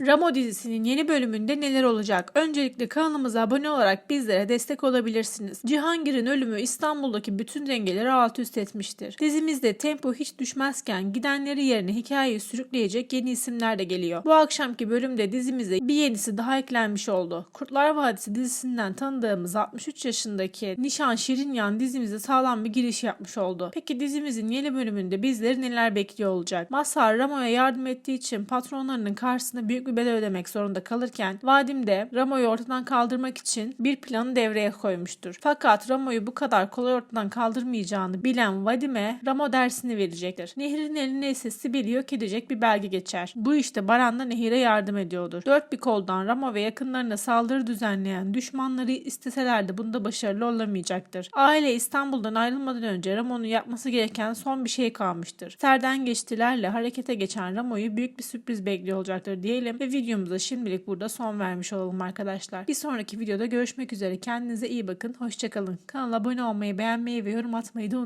Ramo dizisinin yeni bölümünde neler olacak? Öncelikle kanalımıza abone olarak bizlere destek olabilirsiniz. Cihangir'in ölümü İstanbul'daki bütün dengeleri alt üst etmiştir. Dizimizde tempo hiç düşmezken gidenleri yerine hikayeyi sürükleyecek yeni isimler de geliyor. Bu akşamki bölümde dizimize bir yenisi daha eklenmiş oldu. Kurtlar Vadisi dizisinden tanıdığımız 63 yaşındaki Nişan Şirinyan dizimize sağlam bir giriş yapmış oldu. Peki dizimizin yeni bölümünde bizleri neler bekliyor olacak? Mazhar Ramo'ya yardım ettiği için patronlarının karşısında büyük bir bedel ödemek zorunda kalırken Vadim de Ramo'yu ortadan kaldırmak için bir planı devreye koymuştur. Fakat Ramo'yu bu kadar kolay ortadan kaldırmayacağını bilen Vadim'e Ramo dersini verecektir. Nehir'in eline Sibel'i yok edecek bir belge geçer. Bu işte Baran da Nehir'e yardım ediyordur. Dört bir koldan Ramo ve yakınlarına saldırı düzenleyen düşmanları isteseler de bunda başarılı olamayacaktır. Aile İstanbul'dan ayrılmadan önce Ramo'nun yapması gereken son bir şey kalmıştır. Serden geçtilerle harekete geçen Ramo'yu büyük bir sürpriz bekliyor olacaktır ve videomuza şimdilik burada son vermiş olalım arkadaşlar. Bir sonraki videoda görüşmek üzere. Kendinize iyi bakın. Hoşçakalın. Kanala abone olmayı, beğenmeyi ve yorum atmayı da unutmayın.